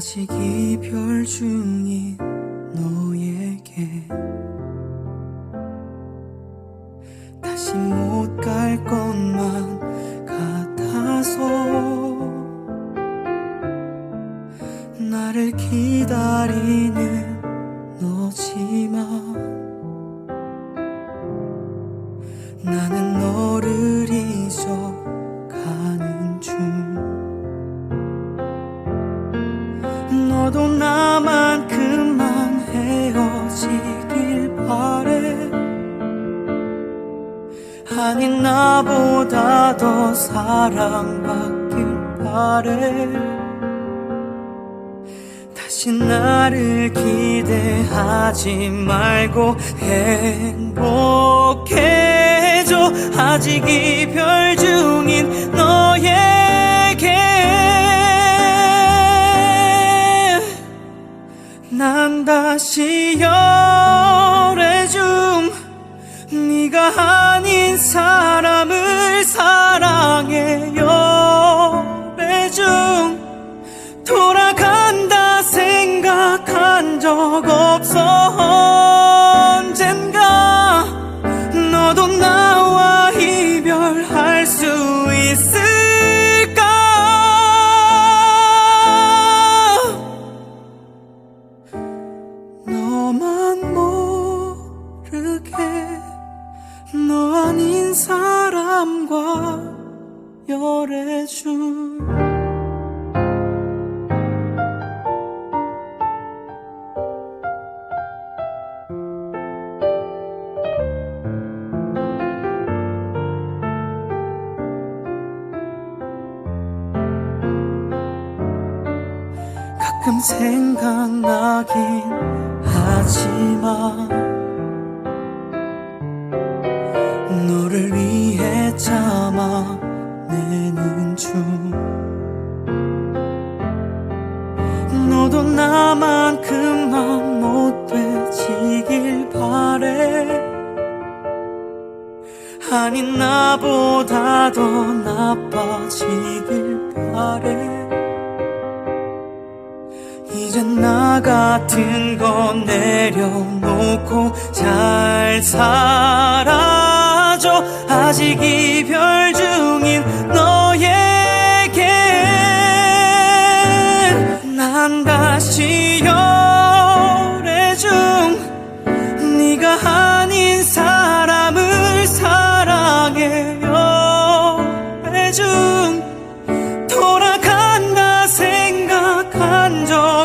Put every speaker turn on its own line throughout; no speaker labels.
아직 이별 중인 너에게. 다시 못 갈 것만 같아서 나를 기다리는 너지만 나는 너를 잊어 너도 나만큼만 헤어지길 바래. 아니 나보다 더 사랑받길 바래. 다시 나를 기대하지 말고 행복해져 아직 이별 중인 너에 다시 열애중 네가 아닌 사람을 사랑해 열애중. 돌아간다 생각한 적 없어 모르게 너 아닌 사람과 열애중. 가끔 생각나긴 하지만 나만큼만 못 되지길 바래. 아니 나보다 더 나빠지길 바래. 이젠 나 같은 거 내려놓고 잘 살아줘. 아직 이별 중인 너에 난 다시 열애 중 네가 아닌 사람을 사랑해. 열애 중 돌아간다 생각한 적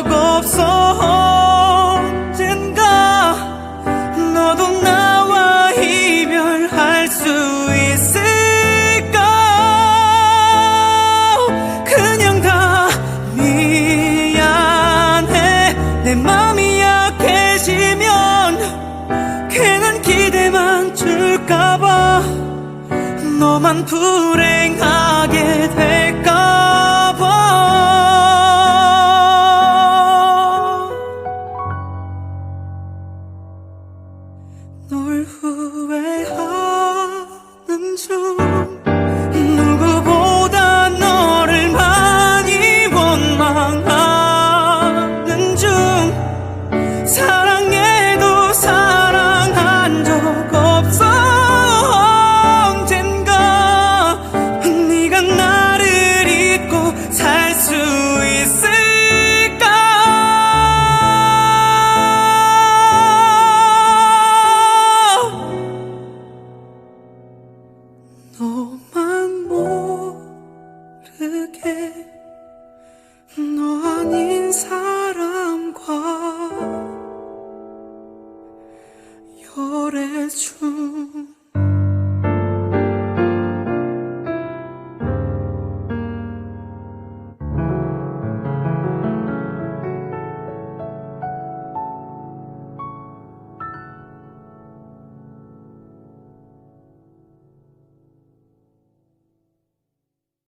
너만 불행하게 될까